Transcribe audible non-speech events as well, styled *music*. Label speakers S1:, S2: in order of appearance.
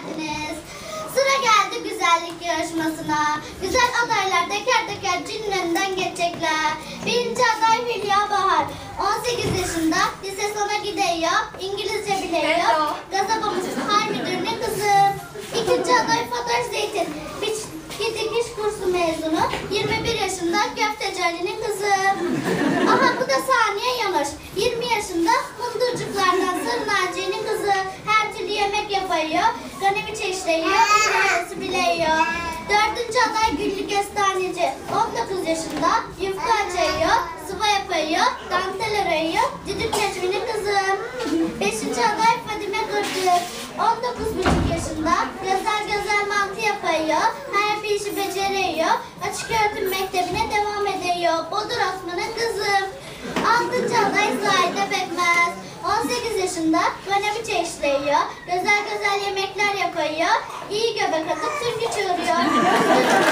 S1: geldiniz. Sıra geldi güzellik yarışmasına. Güzel adaylar teker teker önünden geçecekler. Birinci aday Hülya Bahar. 18 yaşında, lise sona gidiyor, İngilizce biliyor. Gazabamız Har Müdürü'nün kızı. İkinci aday Fatoş Zeytin. Biçki dikiş kursu mezunu, 21 yaşında Köfteci Ali'nin kızı. Aha bu da Saniye Yanış. 20 yaşında Mundurcuklardan Sarı Naciye'nin kızı. Her türlü yemek yapıyor. Ganemi çeşitliyor. İngilizcesi biliyor. Dördüncü aday Güllü Kestaneci. 19 yaşında yufka açıyor. Sıva yapıyor. Dantel örüyor. Düdük Necmi'nin kızı. Beşinci aday Fadime Gırcık. 19,5 yaşında güzel güzel mantı yapıyor. Her bir işi beceriyor. Açık öğretim mektebine devam ediyor. Bodur Osman'ın kızı. Altıncı aday Zahide Pekmez. 18 yaşında Ganemi çeşitliyor. Güzel güzel yemekler yapıyor. İyi göbek atıp süngü çığırıyor. *laughs*